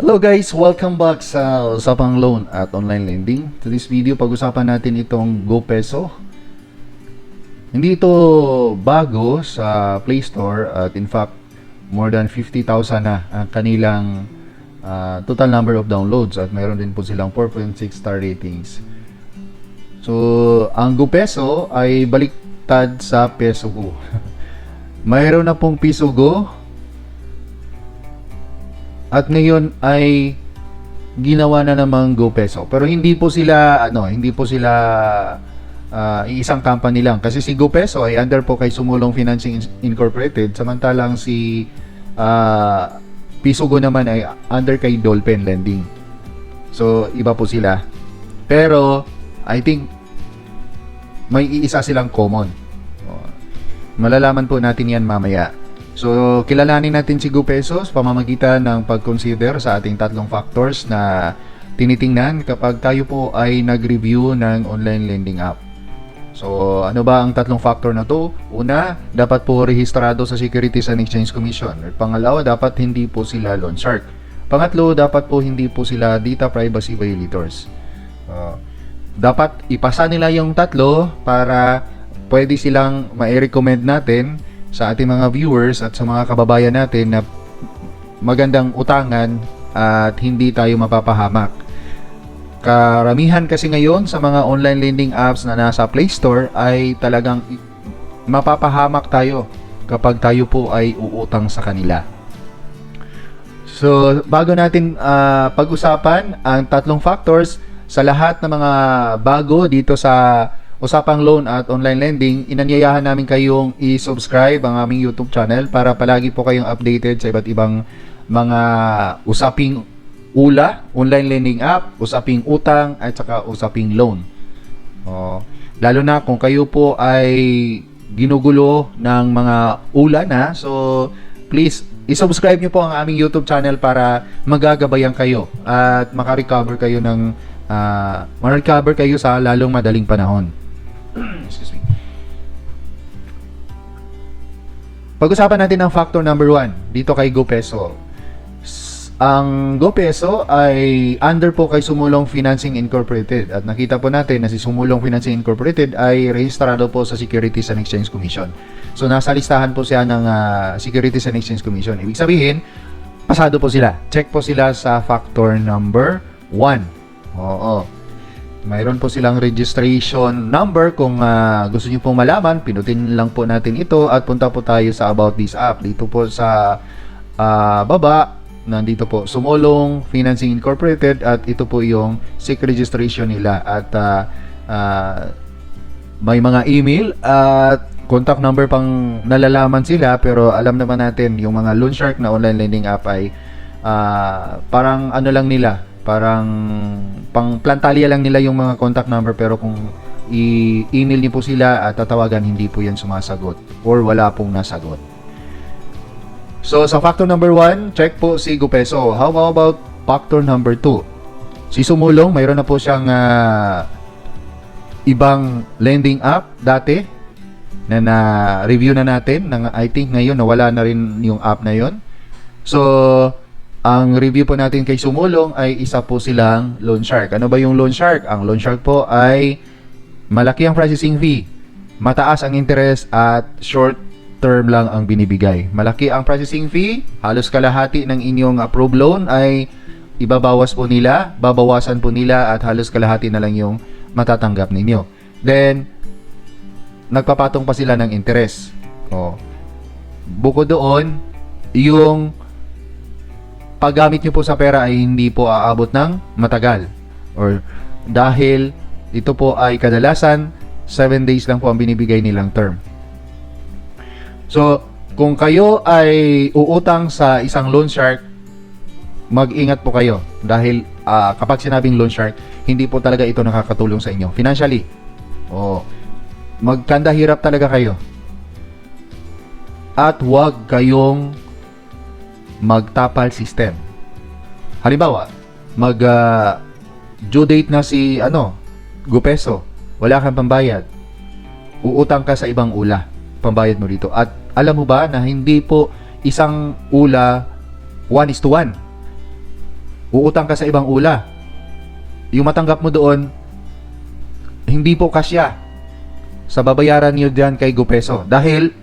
Hello guys, welcome back sa Usapang Loan at Online Lending. To this video, pag-usapan natin itong GoPeso. Hindi ito bago sa Play Store at in fact, more than 50,000 na ang kanilang ah, total number of downloads at mayroon din po silang 4.6 star ratings. So, ang GoPeso ay baliktad sa Peso Go. mayroon na pong Piso Go, at ngayon ay ginawa na namang GoPeso. Pero hindi po sila ano, hindi po sila ah, iisang company lang kasi si GoPeso ay under po kay Sumulong Financing Incorporated samantalang si ah, Pisugo naman ay under kay Dolphin Lending. So iba po sila. Pero I think may iisa silang common. Oh, Malalaman po natin yan mamaya. So, kilalanin natin si GoPesos pamamagitan ng pag-consider sa ating tatlong factors na tinitingnan kapag tayo po ay nag-review ng online lending app. So, ano ba ang tatlong factor na to? Una, dapat po rehistrado sa Securities and Exchange Commission. At pangalawa, dapat hindi po sila loan shark. Pangatlo, dapat po hindi po sila data privacy violators. Uh, dapat ipasa nila yung tatlo para pwede silang ma-recommend natin sa ating mga viewers at sa mga kababayan natin na magandang utangan at hindi tayo mapapahamak. Karamihan kasi ngayon sa mga online lending apps na nasa Play Store ay talagang mapapahamak tayo kapag tayo po ay uutang sa kanila. So, bago natin ah, pag-usapan ang tatlong factors sa lahat ng mga bago dito sa Usapang Loan at Online Lending, inanyayahan namin kayong i-subscribe ang aming YouTube channel para palagi po kayong updated sa iba't ibang mga usaping ula, online lending app, usaping utang at saka usaping loan. Oh, lalo na kung kayo po ay ginugulo ng mga ula na, so please i-subscribe niyo po ang aming YouTube channel para magagabayan kayo at makarecover kayo ng ah, ma-recover kayo sa lalong madaling panahon. Excuse me. Pag-usapan natin ang factor number one dito kay GoPeso. Ang GoPeso ay under po kay Sumulong Financing Incorporated at nakita po natin na si Sumulong Financing Incorporated ay rehistrado po sa Securities and Exchange Commission. So nasa listahan po siya ng ah, Securities and Exchange Commission. Ibig sabihin, pasado po sila. Check po sila sa factor number 1. Oo. Mayroon po silang registration number kung ah, gusto niyo pong malaman, pinutin lang po natin ito at punta po tayo sa about this app. Dito po sa ah, baba, nandito po. Sumulong Financing Incorporated at ito po yung SIC registration nila. At ah, ah, may mga email at contact number pang nalalaman sila. Pero alam naman natin yung mga loan shark na online lending app ay ah, parang ano lang nila parang pang plantalya lang nila yung mga contact number pero kung i-email niyo po sila at tatawagan hindi po yan sumasagot or wala pong nasagot. So sa factor number 1 check po si Gupeso. How about factor number 2 si Sumulong mayroon na po siyang ah, ibang lending app dati na na-review na natin ng I think ngayon nawala na rin yung app na yon. So ang review po natin kay Sumulong ay isa po silang loan shark. Ano ba yung loan shark? Ang loan shark po ay malaki ang processing fee, mataas ang interest at short term lang ang binibigay. Malaki ang processing fee, halos kalahati ng inyong approved loan ay ibabawas po nila, babawasan po nila at halos kalahati na lang yung matatanggap ninyo. Then, nagpapatong pa sila ng interest. Oh. Bukod doon, yung paggamit nyo po sa pera ay hindi po aabot ng matagal. Or dahil ito po ay kadalasan 7 days lang po ang binibigay nilang term. So, kung kayo ay uutang sa isang loan shark, mag-ingat po kayo dahil ah, kapag sinabing loan shark, hindi po talaga ito nakakatulong sa inyo financially. O magkanda hirap talaga kayo. At huwag kayong magtapal system. Halimbawa, mag ah, due date na si ano, Gupeso, wala kang pambayad. Uutang ka sa ibang ula, pambayad mo dito. At alam mo ba na hindi po isang ula 1 is to 1. uutang ka sa ibang ula. Yung matanggap mo doon, hindi po kasya sa babayaran niyo diyan kay Gupeso. Dahil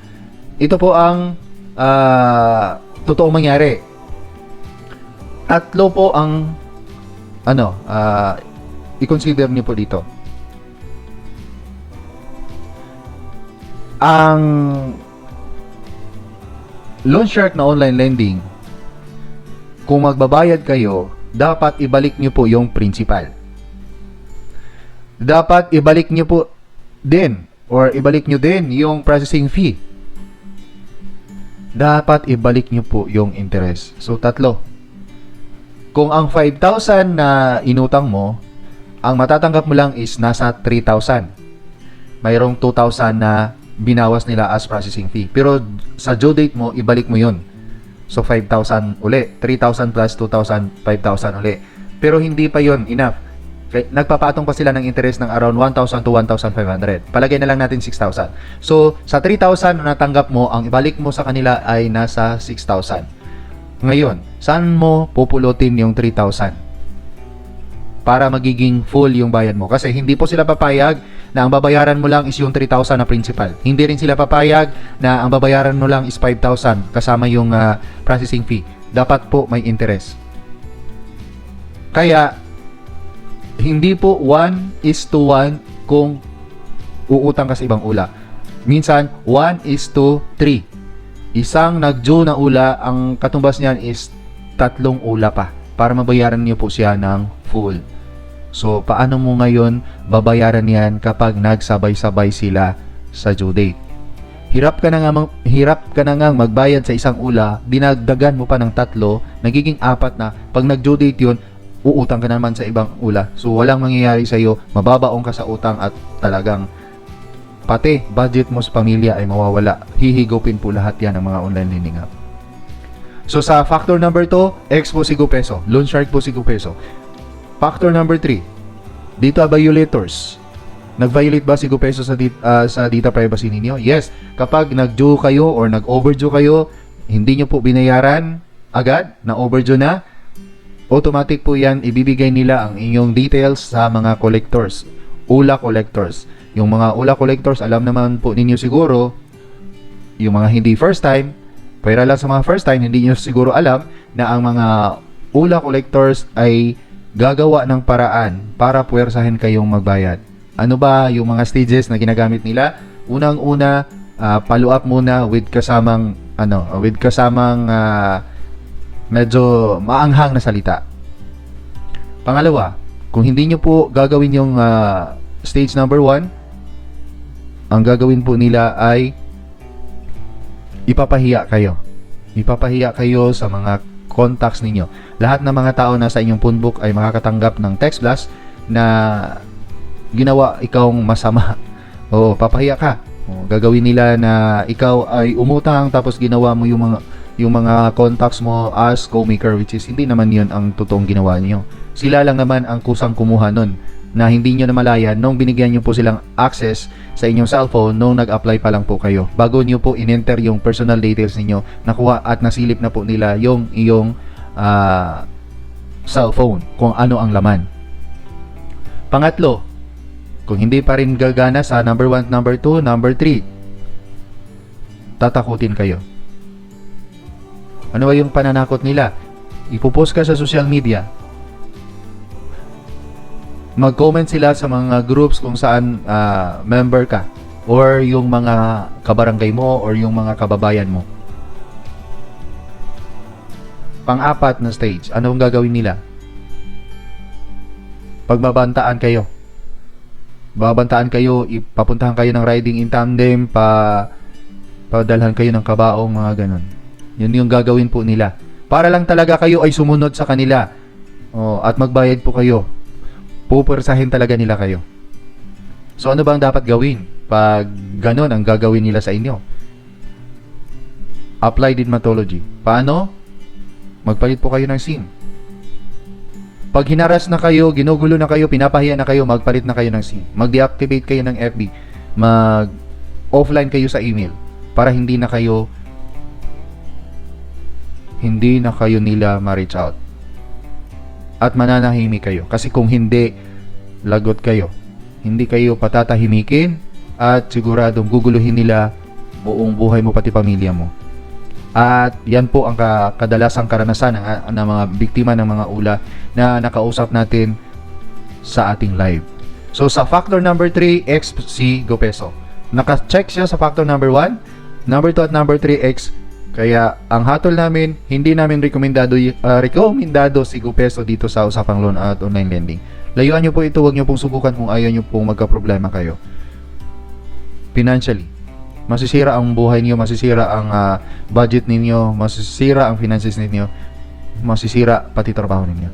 ito po ang ah, totoong mangyari. Tatlo po ang ano, ah, i-consider niyo po dito. Ang loan shark na online lending, kung magbabayad kayo, dapat ibalik niyo po yung principal. Dapat ibalik niyo po din or ibalik niyo din yung processing fee. Dapat ibalik niyo po yung interest. So tatlo. Kung ang 5,000 na inutang mo, ang matatanggap mo lang is nasa 3,000. Mayroong 2,000 na binawas nila as processing fee. Pero sa due date mo, ibalik mo yun. So 5,000 uli. 3,000 plus 2,000, 5,000 uli. Pero hindi pa yun enough. Nagpapatong pa sila ng interest ng around 1,000 to 1,500. Palagay na lang natin 6,000. So, sa 3,000 na natanggap mo, ang ibalik mo sa kanila ay nasa 6,000. Ngayon, saan mo pupulutin yung 3,000? Para magiging full yung bayad mo. Kasi hindi po sila papayag na ang babayaran mo lang is yung 3,000 na principal. Hindi rin sila papayag na ang babayaran mo lang is 5,000 kasama yung ah, processing fee. Dapat po may interest. Kaya, hindi po 1 is to 1 kung uutang ka sa ibang ula. Minsan, 1 is to 3. Isang nag-due na ula, ang katumbas niyan is tatlong ula pa para mabayaran niyo po siya ng full. So, paano mo ngayon babayaran yan kapag nagsabay-sabay sila sa due date? Hirap ka na nga mang- hirap ka na nga magbayad sa isang ula, dinagdagan mo pa ng tatlo, nagiging apat na. Pag nag-due date 'yun, uutang ka na naman sa ibang ula. So walang mangyayari sa iyo, mababaong ka sa utang at talagang pati budget mo sa pamilya ay mawawala. Hihigupin po lahat 'yan ng mga online lending app. So sa factor number 2, X po si Peso, loan shark po si Peso. Factor number 3, data violators. Nag-violate ba si Peso sa, dit- ah, sa data privacy ninyo? Yes. Kapag nag-due kayo or nag-overdue kayo, hindi nyo po binayaran agad, na overdue na, automatic po yan, ibibigay nila ang inyong details sa mga collectors, ULA collectors. Yung mga ULA collectors, alam naman po ninyo siguro, yung mga hindi first time, pero lang sa mga first time, hindi nyo siguro alam na ang mga ULA collectors ay gagawa ng paraan para puwersahin kayong magbayad. Ano ba yung mga stages na ginagamit nila? Unang-una, ah, follow up muna with kasamang ano, with kasamang ah, medyo maanghang na salita. Pangalawa, kung hindi nyo po gagawin yung ah, stage number 1, ang gagawin po nila ay ipapahiya kayo. Ipapahiya kayo sa mga contacts ninyo. Lahat ng mga tao na sa inyong phone book ay makakatanggap ng text blast na ginawa ikawng masama. Oo, papahiya ka. O, gagawin nila na ikaw ay umutang tapos ginawa mo yung mga yung mga contacts mo as co-maker which is hindi naman yun ang totoong ginawa niyo. Sila lang naman ang kusang kumuha nun na hindi nyo namalayan nung binigyan nyo po silang access sa inyong cellphone nung nag-apply pa lang po kayo. Bago nyo po in-enter yung personal details ninyo, nakuha at nasilip na po nila yung iyong ah, cellphone kung ano ang laman. Pangatlo, kung hindi pa rin gagana sa number 1, number 2, number 3, tatakutin kayo. Ano ba yung pananakot nila? Ipopost ka sa social media. Mag-comment sila sa mga groups kung saan ah, member ka or yung mga kabarangay mo or yung mga kababayan mo. Pang-apat na stage, ano ang gagawin nila? Pagbabantaan kayo. Babantaan kayo, ipapuntahan kayo ng riding in tandem, pa padalhan kayo ng kabaong, mga ganun. Yun yung gagawin po nila. Para lang talaga kayo ay sumunod sa kanila. Oh, at magbayad po kayo. Pupursahin talaga nila kayo. So ano bang dapat gawin pag ganun ang gagawin nila sa inyo? Applied Dermatology. Paano? Magpalit po kayo ng SIM. Pag hinaras na kayo, ginugulo na kayo, pinapahiya na kayo, magpalit na kayo ng SIM. Mag-deactivate kayo ng FB. Mag-offline kayo sa email para hindi na kayo hindi na kayo nila ma-reach out. at mananahimik kayo. Kasi kung hindi, lagot kayo. Hindi kayo patatahimikin at siguradong guguluhin nila buong buhay mo pati pamilya mo. At yan po ang ka- kadalasang karanasan ng, ng mga biktima ng mga ula na nakausap natin sa ating live. So sa factor number 3, X si Gopeso. Naka-check siya sa factor number 1, number 2 at number 3, X. Kaya ang hatol namin, hindi namin rekomendado, ah, rekomendado si Gopeso dito sa usapang loan at online lending. Layuan nyo po ito, huwag nyo pong subukan kung ayaw nyo pong magka-problema kayo. Financially. Masisira ang buhay niyo, masisira ang ah, budget ninyo, masisira ang finances ninyo, masisira pati trabaho ninyo.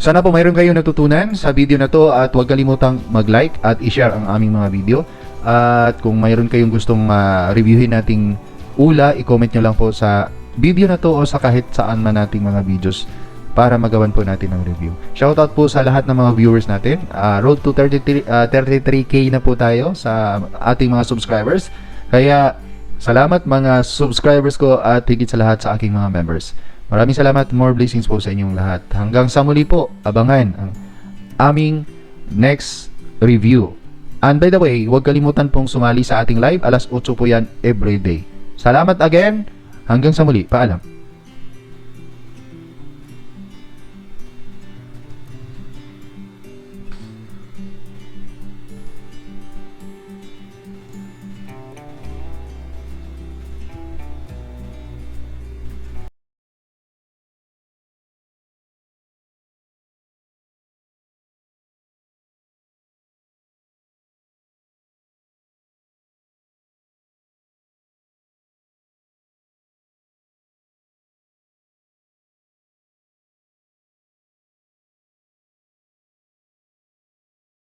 Sana po mayroon kayong natutunan sa video na to at huwag kalimutang mag-like at i-share ang aming mga video. At kung mayroon kayong gustong ah, reviewin nating ula, i-comment nyo lang po sa video na to o sa kahit saan man nating mga videos para magawan po natin ng review. Shoutout po sa lahat ng mga viewers natin. Ah, road to 33, ah, 33k na po tayo sa ating mga subscribers. Kaya salamat mga subscribers ko at higit sa lahat sa aking mga members. Maraming salamat. More blessings po sa inyong lahat. Hanggang sa muli po, abangan ang aming next review. And by the way, huwag kalimutan pong sumali sa ating live. Alas 8 po yan every day. Salamat again. Hanggang sa muli. Paalam.